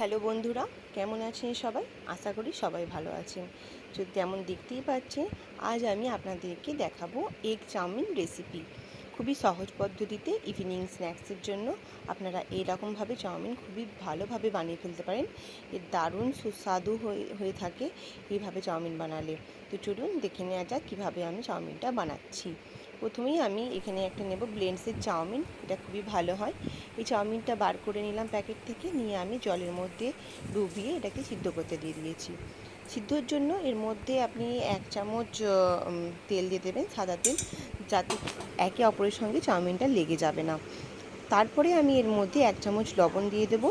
Hello বন্ধুরা, কেমন আছেন সবাই? আশা করি সবাই ভালো আছেন। তো যেমন দেখতেই পাচ্ছেন, আজ আমি আপনাদেরকে দেখাবো এগ চাউমিন রেসিপি খুবই সহজ পদ্ধতিতে ইভিনিং স্ন্যাক্সের জন্য আপনারা এইরকমভাবে চাউমিন খুবই ভালোভাবে বানিয়ে ফেলতে পারেন। এর দারুণ সুস্বাদু হয়ে হয়ে থাকে এইভাবে চাউমিন বানালে। তো চলুন দেখে নেওয়া যাক কীভাবে আমি চাউমিনটা বানাচ্ছি। প্রথমেই আমি এখানে একটা নেব ব্লেন্ডসের চাউমিন, এটা খুবই ভালো হয়। এই চাউমিনটা বার করে নিলাম প্যাকেট থেকে, নিয়ে আমি জলের মধ্যে ডুবিয়ে এটাকে সিদ্ধ করতে দিয়ে দিয়েছি। সিদ্ধর জন্য এর মধ্যে আপনি এক চামচ তেল দিয়ে দেবেন, সাদা তেল, যাতে একে অপরের সঙ্গে চাউমিনটা লেগে যাবে না। তারপরে আমি এর মধ্যে এক চামচ লবণ দিয়ে দেব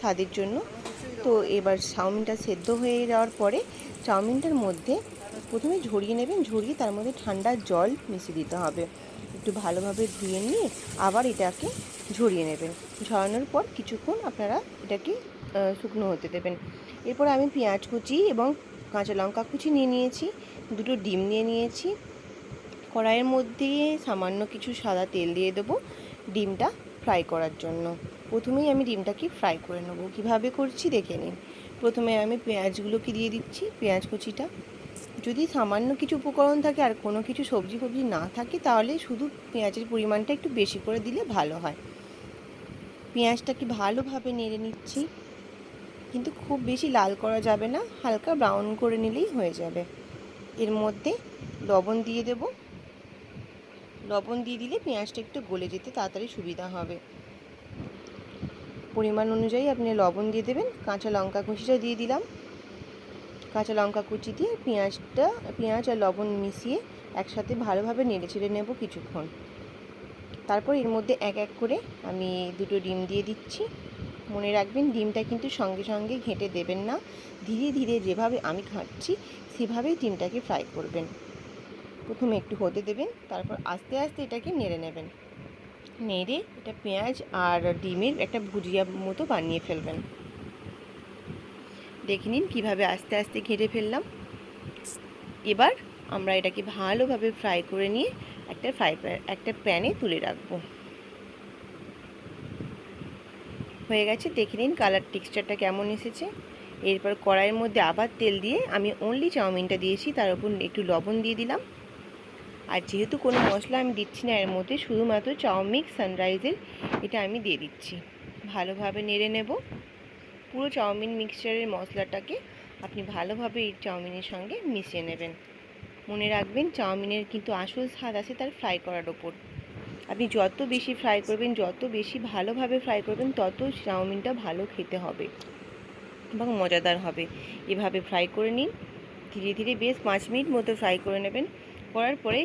স্বাদের জন্য। তো এবার চাউমিনটা সেদ্ধ হয়ে যাওয়ার পরে চাউমিনটার মধ্যে প্রথমে ঝরিয়ে নেবেন, ঝরিয়ে তার মধ্যে ঠান্ডা জল মিশিয়ে দিতে হবে। একটু ভালোভাবে ধুয়ে নিয়ে আবার এটাকে ঝরিয়ে নেবেন। ঝরানোর পর কিছুক্ষণ আপনারা এটাকে শুকনো হতে দেবেন। এরপর আমি পেঁয়াজ কুচি এবং কাঁচা লঙ্কা কুচি নিয়ে নিয়েছি, দুটো ডিম নিয়ে নিয়েছি। কড়াইয়ের মধ্যে সামান্য কিছু সাদা তেল দিয়ে দেবো ডিমটা ফ্রাই করার জন্য। প্রথমেই আমি ডিমটাকে ফ্রাই করে নেব। কীভাবে করছি দেখে নিন। প্রথমে আমি পেঁয়াজগুলোকে দিয়ে দিচ্ছি। পেঁয়াজ কুচিটা যদি সামান্য কিছু উপকরণ থাকে আর কোনো কিছু সবজি ফবজি না থাকে, তাহলে শুধু পেঁয়াজের পরিমাণটা একটু বেশি করে দিলে ভালো হয়। পেঁয়াজটাকে ভালোভাবে নেড়ে নিচ্ছি। কিন্তু খুব বেশি লাল করা যাবে না, হালকা ব্রাউন করে নিলেই হয়ে যাবে। এর মধ্যে লবণ দিয়ে দেব। লবণ দিয়ে দিলে পেঁয়াজটা একটু গলে যেতে তাড়াতাড়ি সুবিধা হবে। পরিমাণ অনুযায়ী আপনি লবণ দিয়ে দেবেন, কাঁচা লঙ্কা কুচিটা দিয়ে দিলাম। কাঁচা লঙ্কা কুচি দিয়ে পেঁয়াজটা, পেঁয়াজ আর লবণ মিশিয়ে একসাথে ভালোভাবে নেড়ে ছেড়ে নেব কিছুক্ষণ। তারপর এর মধ্যে এক এক করে আমি দুটো ডিম দিয়ে দিচ্ছি। মনে রাখবেন, ডিমটা কিন্তু সঙ্গে সঙ্গে ঘেঁটে দেবেন না। ধীরে ধীরে যেভাবে আমি ঘাঁটছি, সেভাবেই ডিমটাকে ফ্রাই করবেন। প্রথমে একটু হতে দেবেন, তারপর আস্তে আস্তে এটাকে নেড়ে নেবেন। নেড়ে এটা পেঁয়াজ আর ডিমের একটা ভুজিয়া মতো বানিয়ে ফেলবেন। দেখে নিন কীভাবে আস্তে আস্তে ঘেঁটে ফেললাম। এবার আমরা এটাকে ভালোভাবে ফ্রাই করে নিয়ে একটা ফ্রাই একটা প্যানে তুলে রাখব। হয়ে গেছে, দেখে নিন কালার টেক্সচারটা কেমন এসেছে। এরপর কড়াইয়ের মধ্যে আবার তেল দিয়ে আমি অনলি চাউমিনটা দিয়েছি, তার উপর একটু লবণ দিয়ে দিলাম। আর যেহেতু কোনো মশলা আমি দিচ্ছি না, এর মধ্যে শুধুমাত্র চাউমিক সানরাইজের এটা আমি দিয়ে দিচ্ছি। ভালোভাবে নেড়ে নেব। পুরো চাউমিন মিক্সচারের মশলাটাকে আপনি ভালোভাবে এই চাউমিনের সঙ্গে মিশিয়ে নেবেন। মনে রাখবেন চাউমিনের কিন্তু আসল স্বাদ আছে তার ফ্রাই করার ওপর। আপনি যত বেশি ফ্রাই করবেন, যত বেশি ভালোভাবে ফ্রাই করবেন, তত চাউমিনটা ভালো খেতে হবে এবং মজাদার হবে। এভাবে ফ্রাই করে নিন। ধীরে ধীরে বেশ পাঁচ মিনিট মতো ফ্রাই করে নেবেন। করার পরে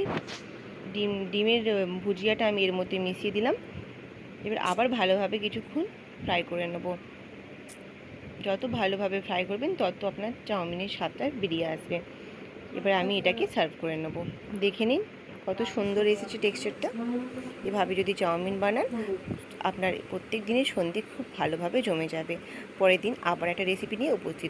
ডিম, ডিমের ভুজিয়াটা আমি এর মধ্যে মিশিয়ে দিলাম। এবার আবার ভালোভাবে কিছুক্ষণ ফ্রাই করে নেব। যত ভালোভাবে ফ্রাই করবেন, তত আপনার চাউমিনের স্বাদটা বেরিয়ে আসবে। এবার আমি এটাকে সার্ভ করে নেব। দেখে নিন কত সুন্দর এসেছে টেক্সচারটা এভাবে যদি চাউমিন বানান, আপনার প্রত্যেক দিনের সন্ধে খুব ভালোভাবে জমে যাবে। পরের দিন আবার একটা রেসিপি নিয়ে উপস্থিত